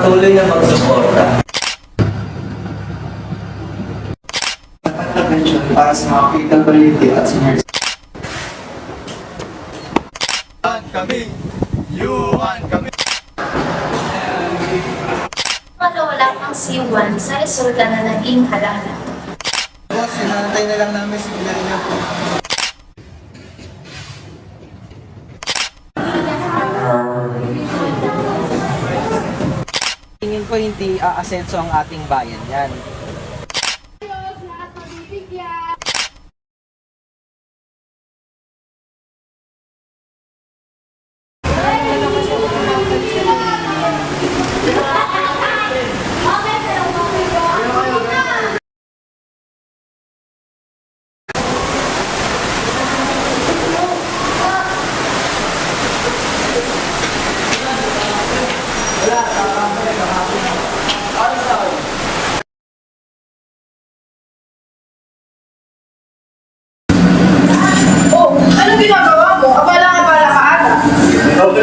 sa patuloy na magsuporta. Attention para sa mga PWD at seniors. Wala pang C1 sa resulta na naging halala. Boss, sinantay na lang namin si Pilarino po. Ko hindi aasenso ang ating bayan yan.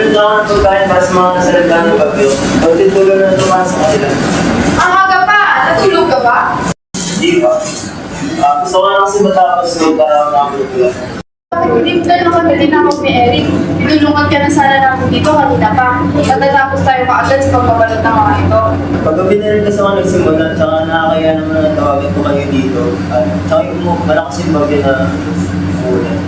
Open lang ang pagkain para sa mga nasalita ng bagyo. Pagdid tulo na tumaas sa kanila. Ang aga pa, natulog ka ba? Di ba? Ah, gusto ko na kasi matapos ng para makapagpula. Hindi ka lang kami tinawag ni Eric. Tinulungan ka na sana namin dito kanina pa. Tatatapos tayo kaagad sa pagbabalot ng mga ito. Paggabi na rin kasi ako nagsimula, tsaka nakakaya naman na tawagan ko kayo dito. At tsaka yung malakas yung bagyo na umulan.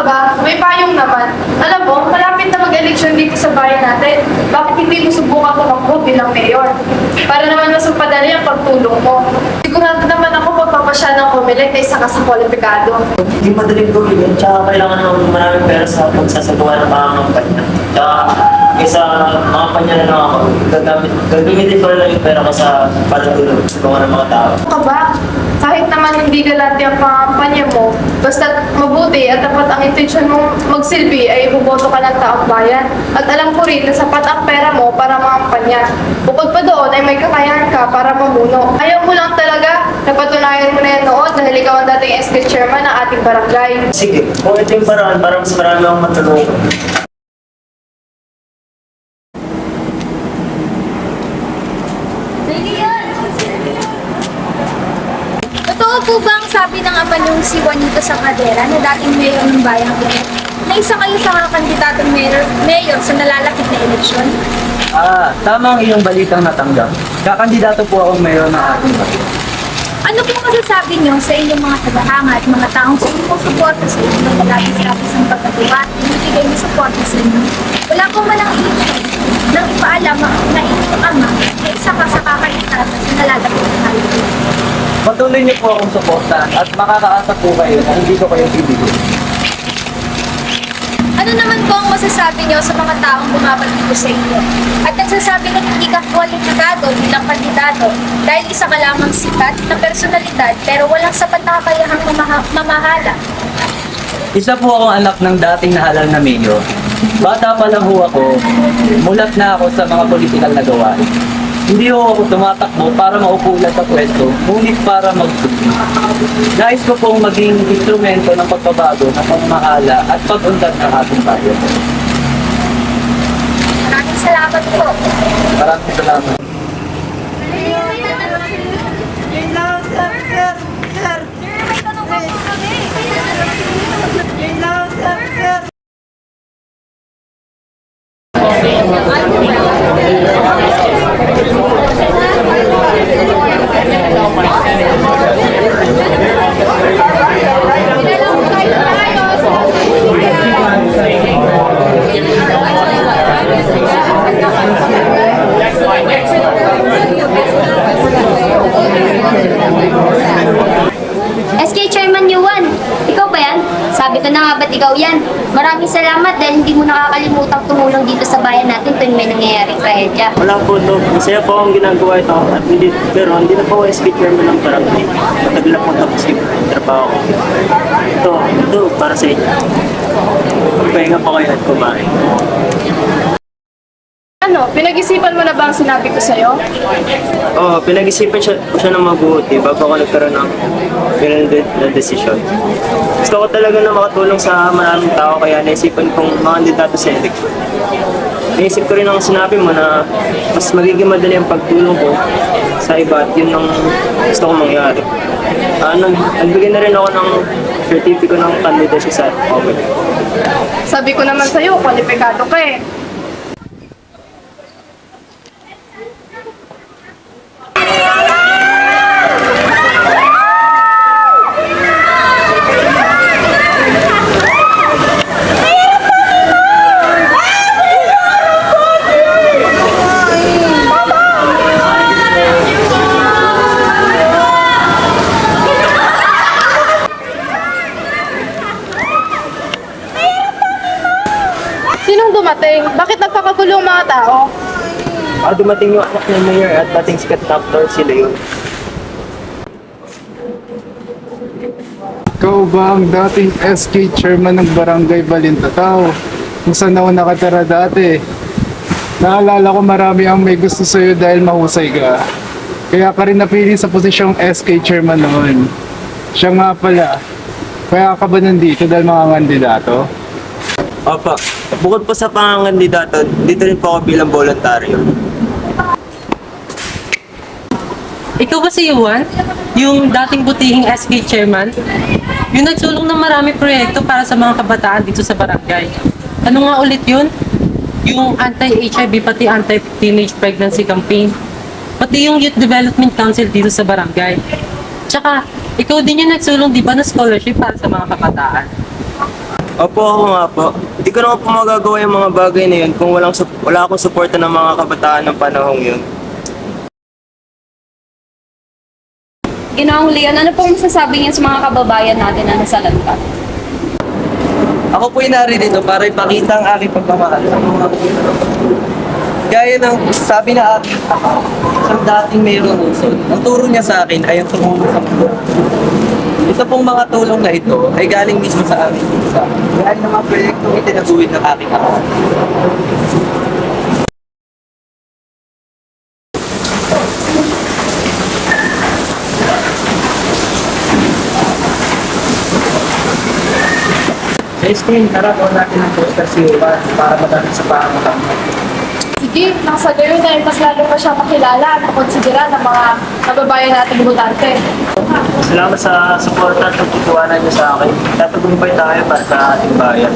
Ka ba? May payong naman. Alam mo, malapit na mag-eleksyon dito sa bayan natin. Bakit hindi mo subukan tumakbo bilang mayor? Para naman mas mapadali ang pagtulong mo. Sigurado naman ako pagpapasya ng Comelec na isa ka sa kwalipikado. Hindi madaling gawin yun, tsaka kailangan ng maraming pera sa pagsasagawa ng mga kampanya. Tsaka isa mga kampanya na ako, gagamit, gagamitin ko lang yung pera ko sa patutulong sa mga ng mga tao. Ano ka ba? Naman hindi galante ang pangampanya mo, basta mabuti at dapat ang intensyon mong magsilbi ay buboto ka ng taong bayan. At alam ko rin na sapat ang pera mo para mangampanya. Bukod pa doon ay may kakayahan ka para mamuno. Ayaw mo lang talaga, napatunayan mo na yan noon dahil ikaw ang dating SK chairman ng ating barangay. Sige, kung ito yung paraan, para mas marami akong matulungan. Totoo po ba ang sabi ng ama niyong si Juanito Sacadera na dating mayor ng Bayang Quezon? Na isa kayo sa mga kandidatong mayor, mayor sa nalalapit na eleksyon? Ah, tama ang iyong balitang natanggap. Kakandidato po akong mayor ng ating bayan. Ano po masasabi niyo sa inyong mga tagahanga at mga taong sumusuporta sa inyo na lagi sa akin ng pagkagawa at binibigay ng suporta sa inyo? Wala po man ang eleksyon nang ipaalam na inyong ama na isa ka sa kakalitan sa nalalapit na eleksyon. Patuloy niyo po akong suporta at makakaasa po kayo na hindi ko kayo bibigyan. Ano naman po ang masasabi niyo sa mga taong bumabalik sa inyo? At nagsasabi na hindi ka kwalipikado bilang kandidato dahil isa ka lamang sikat na personalidad pero walang sapat na kakayahang mamaha- mamahala. Isa po akong anak ng dating nahalal na mayor. Bata pa lang ho ako, mulat na ako sa mga politikal na gawain. Hindi ho ako tumatakbo para maupo lang sa pwesto, ngunit para magsusi. Nais ko pong maging instrumento ng pagbabago ng pamamahala at pag-unlad ng ating bayan. Maraming salamat po. Maraming salamat. SK Chairman Yuan, ikaw ba yan? Ko na nga ba't ikaw yan? Maraming salamat dahil hindi mo nakakalimutang tumulong dito sa bayan natin tuwing may nangyayaring trahedya. Wala po ito. Masaya po akong ginagawa ito. At hindi, pero hindi na po ako SK chairman ng barangay. Matagal na po tapos yung trabaho ko. Ito, ito para sa inyo. Pahinga po kayo at kumain. Ano, pinag-isipan mo na ba ang sinabi ko sa'yo? Oo, pinag-isipan siya, ko siya ng mabuti bago ako nagkaroon ng ganun na desisyon. Gusto ko talaga na makatulong sa maraming tao kaya naisipan kong makandidato sa election. Naisip ko rin ang sinabi mo na mas magiging madali ang pagtulong ko sa iba at yun ang gusto kong mangyari. Ano, nagbigay na rin ako ng certificate ng candidacy sa OPEC. Sabi ko naman sa'yo, kwalipikado ka eh. Sinong dumating? Bakit nagkakagulo ang mga tao? Ah, dumating yung anak ng mayor at dating sikat na actor si Leon. Ikaw ba ang dating SK chairman ng Barangay Balintatao? Kung saan ako nakatira dati. Naalala ko marami ang may gusto sa'yo dahil mahusay ka. Kaya ka rin napili sa posisyong SK chairman noon. Siya nga pala. Kaya ka ba nandito dahil mga kandidato? Opo, bukod po sa pangangandidato, dito rin po ako bilang voluntaryo. Ikaw ba si Yuan? Yung dating butihing SK chairman? Yung nagsulong ng marami proyekto para sa mga kabataan dito sa barangay. Ano nga ulit yun? Yung anti-HIV pati anti-teenage pregnancy campaign. Pati yung Youth Development Council dito sa barangay. Tsaka, ikaw din yung nagsulong di ba ng scholarship para sa mga kabataan? Opo, ako nga po. Hindi ko naman po magagawa yung mga bagay na yun kung walang, wala akong suporta ng mga kabataan ng panahong yun. Ginoong Leon, ano pong masasabi niyo sa mga kababayan natin na nasa lanta? Ako po'y naririto para ipakita ang aking pagmamahal sa mga Gaya ng sabi na aking isang dating mayroong Luzon, ang turo niya sa akin ay ang tumulong sa mundo. Ito pong mga tulong na ito ay galing mismo sa aming isa. Galing ng mga proyektong itinaguhin ng aking ama. Screen, tara po natin ang poster si Juan para madami sa pangamatang. Sige, nang sa gayon ay mas lalo pa siya makilala at makonsidera ng mga kababayan nating butante. Salamat sa suporta at pagtitiwanan niyo sa akin. Tatagumpay tayo para sa ating bayan.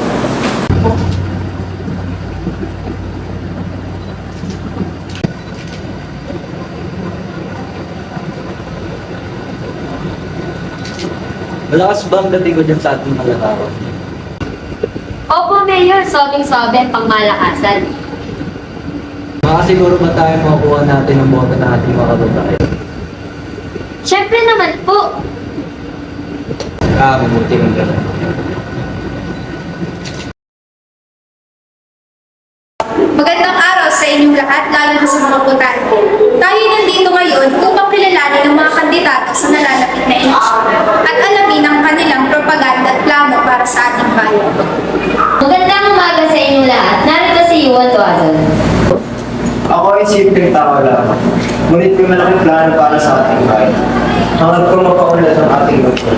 Malakas ba ang dating ko dyan sa ating mga tao? Mayor, sobing-sobe ang pangmalakasan. Makasiguro ba tayo makakuha natin ang boto ng ating mga kababayan? Siyempre naman po, Ah, mabuti kang gano'n. Magandang araw sa inyong lahat, lalo na sa mga botante. Tayo nandito ngayon upang kilalanin ang mga kandidato sa nalalapit na eleksyon at alamin ang kanilang propaganda at plano para sa ating bayan. Si Yuan Tuazon. Ako ay simpleng tao lang. Ngunit may malaking plano para sa ating bayan. Hanggang ko mapaunlad ang ating lungsod.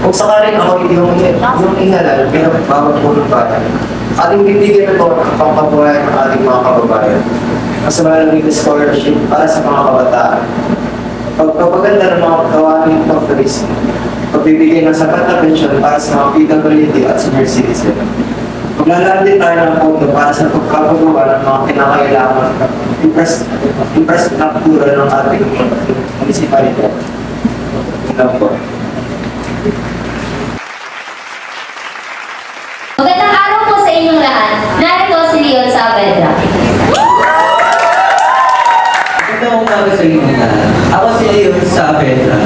Kung sakaling ako hindi yung, yung inalal bilang bawat pulong bayan, ating bibigyan ito ang pangkabuhayan ng ating mga kababayan. Mas malamig na scholarship para sa mga kabataan. Pagpapaganda ng mga gawain ng turismo. Pagbibigay ng sapat na pensyon para sa mga PWD at senior citizen. Maglalaan din tayo ng pondo para sa pagpapagawa ng mga kinakailangan infras- infrastruktura ng ating munisipalidad. Yun lang po. Magandang araw po sa inyong lahat. Narito si Leon Saavedra. Magandang umaga sa inyo lahat. Ako si Leon sa Petra.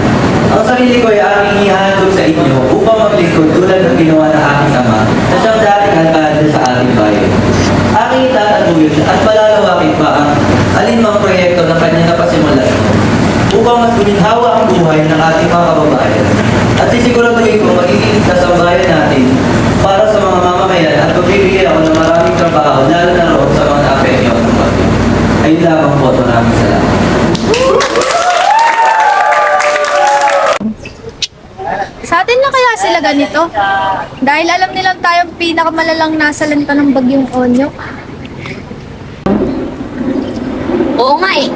Ang sarili ko ay aming ihahandog sa inyo upang maglingkod tulad ng ginawa ng aking ama na siyang dating alkalde ng bayan. Aking itataguyod at palalawakit pa ang alinmang proyekto na kanya napasimulan upang mas uminhawa ang buhay ng ating mga kababayan at sisiguraduhin kung magiging ligtas bayan natin para sa mga mamamayan at pagbibigay ako ng maraming trabaho lalo na roon sa mga apekyo ng bayan. Ayun lamang po ito namin salamat. Bagyo. ganito. Dahil alam nilang tayo ang pinakamalalang nasalanta ng bagyong Onyo. Oo nga eh.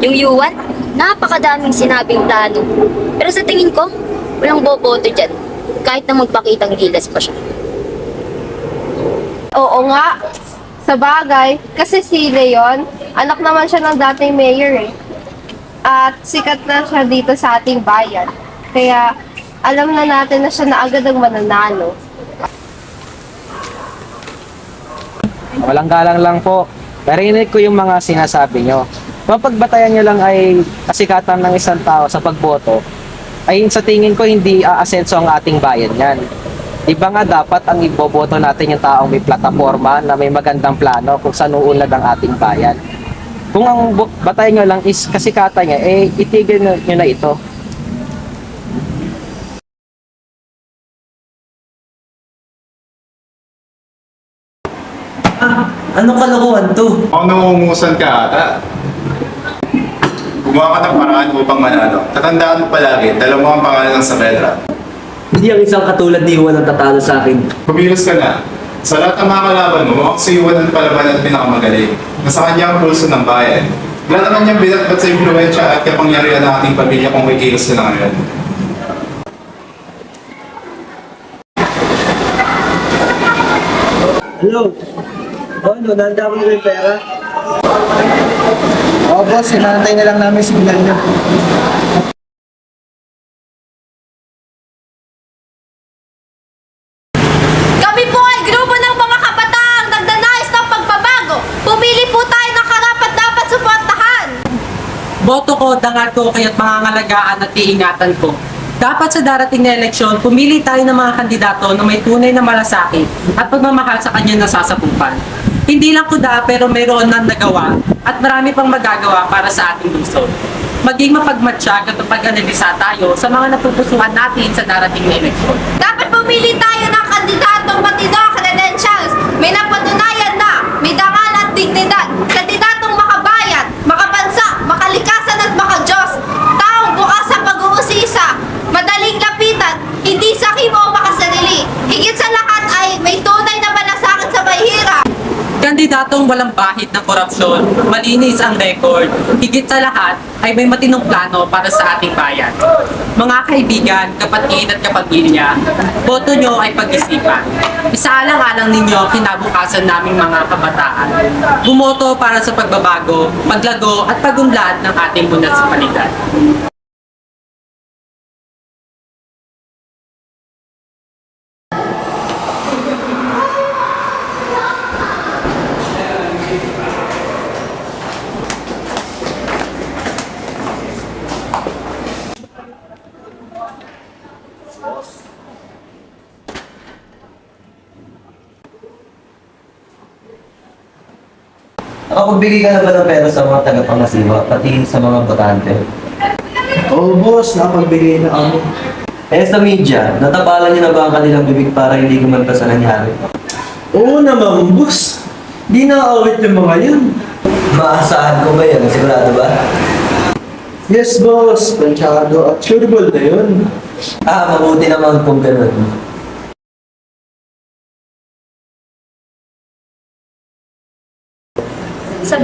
Yung Yuan, napakadaming sinabing plano. Pero sa tingin ko, walang boboto dyan. Kahit na magpakitang gilas pa siya. Oo nga. Sa bagay, kasi si Leon, anak naman siya ng dating mayor eh. At sikat na siya dito sa ating bayan. Kaya alam na natin na siya na agad ang mananalo. Walang galang lang po. Narinig ko yung mga sinasabi nyo. Mapagbatayan nyo lang ay kasikatan ng isang tao sa pagboto, ay sa tingin ko hindi aasenso ang ating bayan yan. Di ba nga dapat ang iboboto natin yung taong may plataforma na may magandang plano kung saan uunlad ang ating bayan. Kung ang batayan nyo lang is kasikatan niya, eh itigil nyo na ito. Anong kalokohan to? Ako nangungumusan ka ata. Gumawa ka ng paraan upang manalo. Tatandaan mo palagi, dala mo ang pangalan ng Saavedra. Hindi ang isang katulad ni Juan ang tatalo sa akin. Kumilos ka na. Sa lahat ng mga kalaban mo, mukhang si Juan ang palaban at pinakamagaling. Nasa kanya ang pulso ng bayan. Wala naman niyang binatbat sa impluensya at kapangyarihan ng ating pamilya kung may kilos ka na ngayon. Hello? Oh, ano, nanda ko na yung pera? Oo boss, sinantay na lang namin signal nyo. Kami po ay grupo ng mga kabataang nagdanais ng pagbabago. Pumili po tayo ng karapat dapat suportahan. Boto ko, dangal ko, kaya't pangangalagaan at iingatan ko. Dapat sa darating na eleksyon, pumili tayo ng mga kandidato na may tunay na malasakit at pagmamahal sa kanyang nasasakupan. Hindi lang kuda pero mayroon nang nagawa at marami pang magagawa para sa ating lungsod. Maging mapagmatsyag at mapag-analisa tayo sa mga napupusuhan natin sa darating na eleksyon. Dapat pumili tayo ng kandidatong matino ang credentials. May napatunayan na, may dangal at dignidad. Kandidatong makabayan, makabansa, makalikasan at makajos. Taong bukas sa pag-uusisa, madaling lapitan, hindi sakim o makasarili. Higit sa lahat ay may tunay na malasakit sa mahirap. Kandidatong walang bahid ng korupsyon, malinis ang record, higit sa lahat ay may matinong plano para sa ating bayan. Mga kaibigan, kapatid at kapamilya, boto nyo ay pag-isipan. Isaalang-alang ninyo kinabukasan naming mga kabataan. Bumoto para sa pagbabago, paglago at pagunlad ng ating munisipalidad. Nakapagbigay ka na ba ng pera sa mga tagapangasiwa, pati sa mga botante? Oo boss, nakapagbigay na ako. Eh sa media, natapalan niyo na ba ang kanilang bibig para hindi gumanta sa nangyari? Oo naman boss. Di na-awit yung mga yun. Maasahan ko ba yan? Sigurado ba? Yes boss, planchado at sureable na yun. Ah, mabuti naman kung ganun.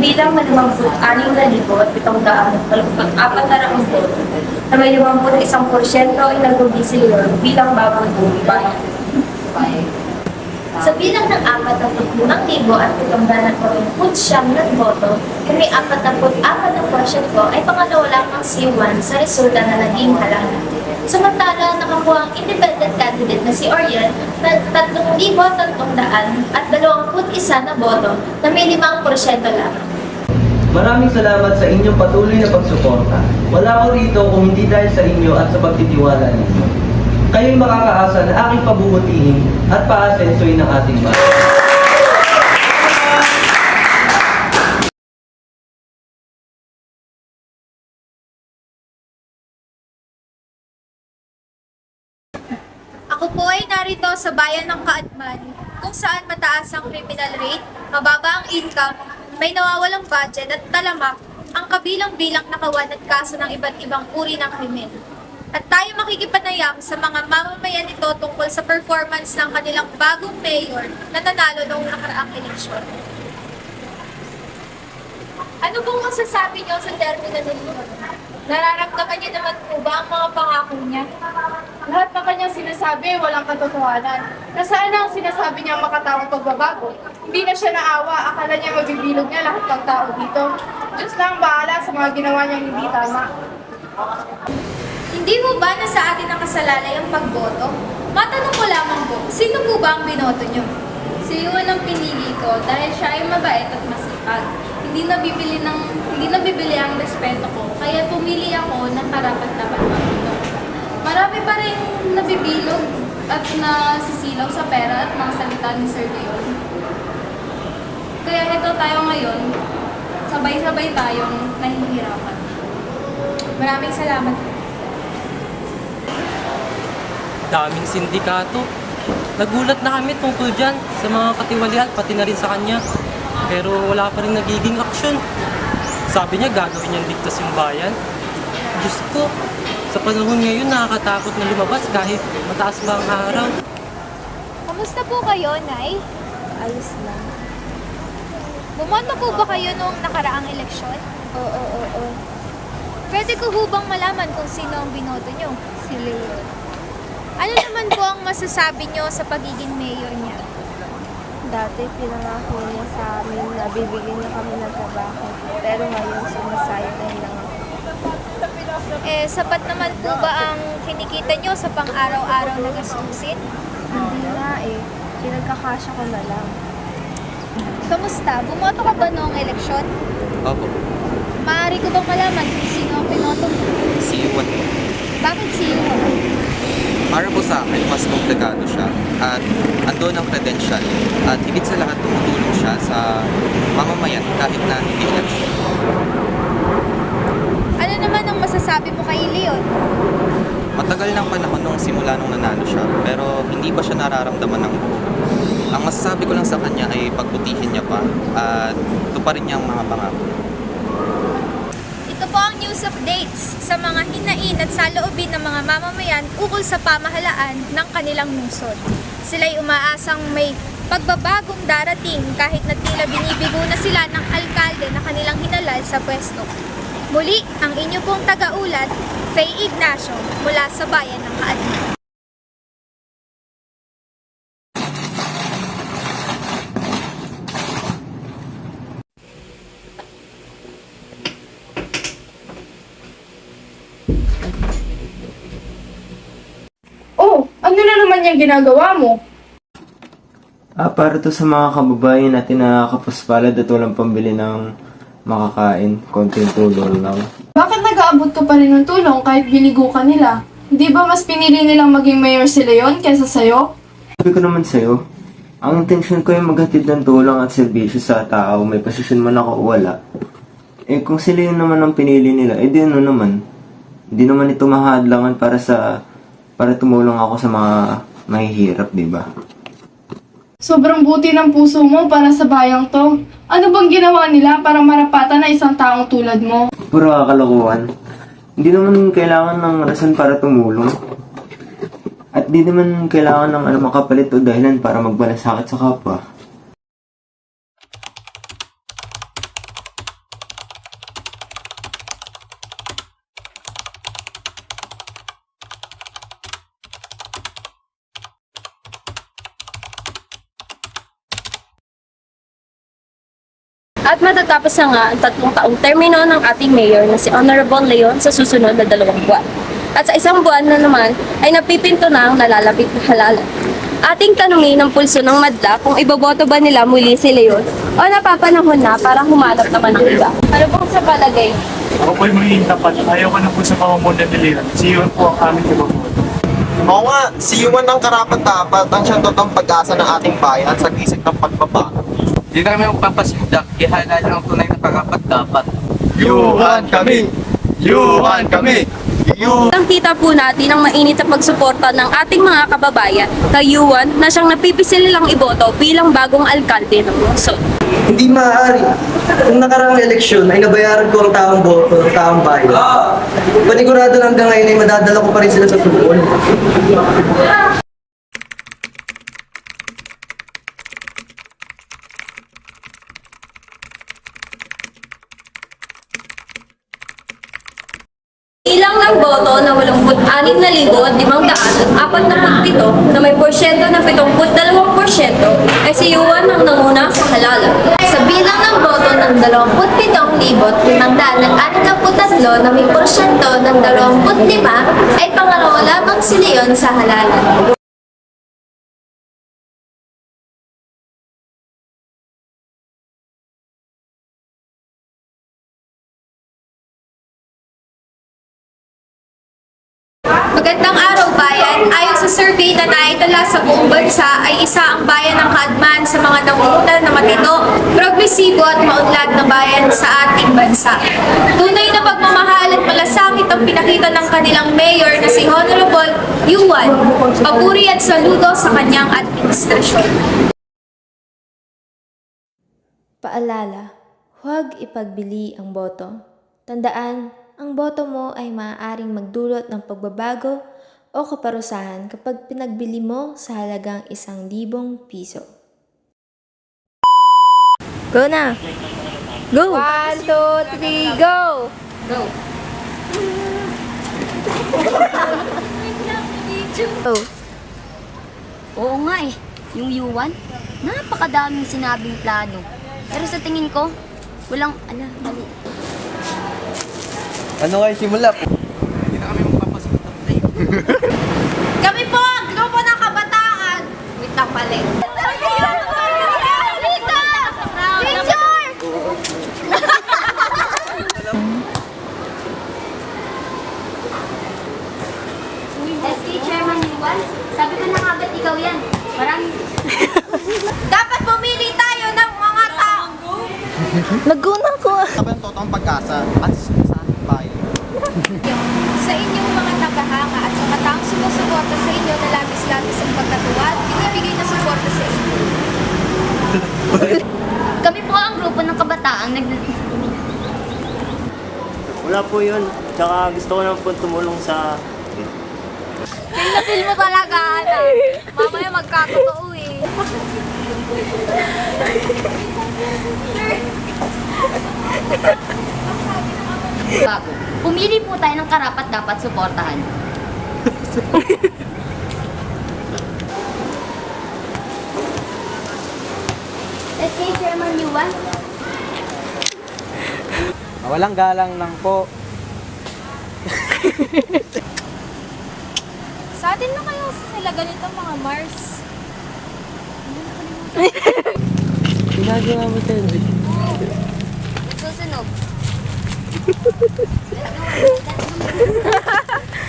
Bilang na 56,734 na raang boto, na may 51% ay nag-ubisilyor bilang bagong buhay. Sa bilang ng 45,749 na boto, na may 44% ay pangalawa lang ang C1 sa resulta na naging halaga. Samantala, nakakuha ang independent candidate na si Oriel na 3,300 at 21 na boto na may 5% lamang. Maraming salamat sa inyong patuloy na pagsuporta. Wala ko rito kung hindi dahil sa inyo at sa pagtitiwala ninyo. Kayo'y makakaasa na aking pabubutihin at paasensoy ng ating bayan. Ako po ay narito sa bayan ng Kaatman, kung saan mataas ang criminal rate, mababa ang income, may nawawalang budget at talamak ang kabilang-bilang nakawan at kaso ng iba't ibang uri ng krimen. at tayo makikipanayam sa mga mamamayan nito tungkol sa performance ng kanilang bagong mayor na nanalo noong nakaraang eleksyon. Ano pong masasabi niyo sa termino ninyo? Nararamdaman niyo naman po ba ang mga pangako niya? Lahat ng kanyang sinasabi, walang katotohanan. Nasaan na ang sinasabi niya makataong pagbabago? Hindi na siya naawa, akala niya mabibilog niya lahat ng tao dito. Diyos lang bahala sa mga ginawa niyang hindi tama. Hindi mo ba na sa atin nakasalalay ang pagboto? Matanong ko lamang po, sino po ba ang binoto niyo? Si Yuan ang pinili ko dahil siya ay mabait at masipag. Hindi nabibili ng hindi nabibili ang respeto ko, kaya pumili ako ng karapat-dapat pagboto. Marami pa rin nabibilog at nasisilaw sa pera at mga salita ni Sir Leon. Kaya ito tayo ngayon, sabay-sabay tayong nahihirapan. Maraming salamat. Daming sindikato. Nagulat na kami tungkol dyan sa mga katiwalian, pati na rin sa kanya. Pero wala pa rin nagiging aksyon. Sabi niya gagawin niyang ligtas yung bayan. Diyos ko, sa panahon ngayon nakakatakot na lumabas kahit mataas pa ang araw. Kamusta po kayo, Nay? Ayos lang. Bumoto po ba kayo noong nakaraang eleksyon? Oo, oo, oo. Pwede ko hubang malaman kung sino ang binoto niyo? Si Leon. Ano naman po ang masasabi niyo sa pagiging mayor? Dati pinangako niya sa amin na bibigyan niya kami ng trabaho. Pero ngayon sumasayang lang ako. Eh, sapat naman po ba ang kinikita niyo sa pang-araw-araw na gastusin? Hindi na eh. Pinagkakasya ko na lang. Kamusta? Bumoto ka ba noong eleksyon? Opo, Maaari ko bang malaman kung sino ang pinoto mo? si. Bakit si? Para po sa akin, mas komplikado siya. At ando ng credential. At higit sa lahat, tumutulong siya sa mamamayan kahit na hindi election. Ano naman ang masasabi mo kay Leon? Matagal ng panahon nung simula nung nanalo siya, pero hindi pa siya nararamdaman ng buo. Ang masasabi ko lang sa kanya ay pagbutihin niya pa at tuparin niya ang mga pangako. Ito po ang news updates sa mga hinain at saloobin ng mga mamamayan ukol sa pamahalaan ng kanilang lungsod. Sila'y umaasang may pagbabagong darating kahit na tila binibigo na sila ng alkalde na kanilang hinalal sa pwesto. Muli, ang inyo pong tagaulat, Faye Ignacio, mula sa bayan ng Kaadma. Oh, yung ginagawa mo? Ah, para to sa mga kababayan natin na kapuspalad at walang pambili ng makakain. Konting tulong lang. Bakit nag-aabot ka pa rin ng tulong kahit binigo ka nila? Di ba mas pinili nilang maging mayor si Leon kaysa sa'yo? Sabi ko naman sa'yo, ang intensyon ko ay maghatid ng tulong at serbisyo sa tao, may posisyon man ako o wala. Eh kung sila yun naman ang pinili nila, eh di ano naman. Hindi naman ito mahadlangan para sa para tumulong ako sa mga mahihirap, di ba? Sobrang buti ng puso mo para sa bayang to. Ano bang ginawa nila para marapatan na isang taong tulad mo? Puro kakalokohan. Hindi naman kailangan ng rason para tumulong. At di naman kailangan ng ano makapalit o dahilan para magbalasakit sa kapwa. At matatapos na nga ang tatlong taong termino ng ating mayor na si Honorable Leon sa susunod na dalawang buwan. At sa isang buwan na naman ay napipinto na ang nalalapit na halalan. Ating tanungin ng pulso ng madla kung iboboto ba nila muli si Leon o napapanahon na para humanap naman ng iba. Ano pong sa palagay? Ako po'y magiging tapat. Ayaw ko na po sa pamumunan ni Leon. Si Yuan po ang aming ibaboto. Oo nga, si Yuman ang karapat-dapat ang siyang totoong pag-asa ng ating bayan sa gisig ng pagbabago. Hindi na kami magpapasindak, ihalal ang tunay na karapat dapat. Yuhan kami! Yuhan kami! Kitang-kita po natin ang mainit na pagsuporta ng ating mga kababayan kay Yuan na siyang napipisil nilang iboto bilang bagong alkalde ng lungsod. Hindi maaari. Kung nakaraang eleksyon ay nabayaran ko ang taong boto ng taong bayan. Panigurado na hanggang ngayon ay madadala ko pa rin sila sa tugon. 6,547 na may porsyento ng 72% ay si siyuan ng nanguna sa halala. Sa bilang ng boto ng 27,543 na may porsyento ng 25 ay pangalawa lamang si Leon sa halala. Survey na naitala sa buong bansa ay isa ang bayan ng Kadman sa mga nangungunan na matino, progresibo at maunlad na bayan sa ating bansa. Tunay na pagmamahal at malasakit ang pinakita ng kanilang mayor na si Honorable Yuan. Papuri at saludo sa kanyang administrasyon. Paalala, huwag ipagbili ang boto. Tandaan, ang boto mo ay maaaring magdulot ng pagbabago o kaparusahan kapag pinagbili mo sa halagang isang libong piso. Go na! Go! One, two, three, go! Go! Oo nga eh, yung Yuan, napakadaming sinabing plano. Pero sa tingin ko, walang, ala, mali. Ano kayo simula po? Kami po ang grupo ng kabataan! Wait lang pala. Sabi ko na nga ba't ikaw yan? Maraming... Dapat pumili tayo ng mga tao. Naguna ko! Sabi ang totoong pag-asa at sa ating bayan. Sa inyong mga tagahanga at sa kataong sumusuporta sa inyo na labis-labis ang pagkatuwa at binibigay na suporta sa inyo. Kami po ang grupo ng kabataang nag... Wala po yun. Tsaka gusto ko naman po tumulong sa Feel mo talaga, Ana. Mamaya magkatotoo eh. bago. Pumili po tayo ng karapat dapat suportahan. SK Chairman Yuan, Walang galang lang po. Sa atin na kayo sila ganito mga Mars. Ginagawa mo tayo. susunog.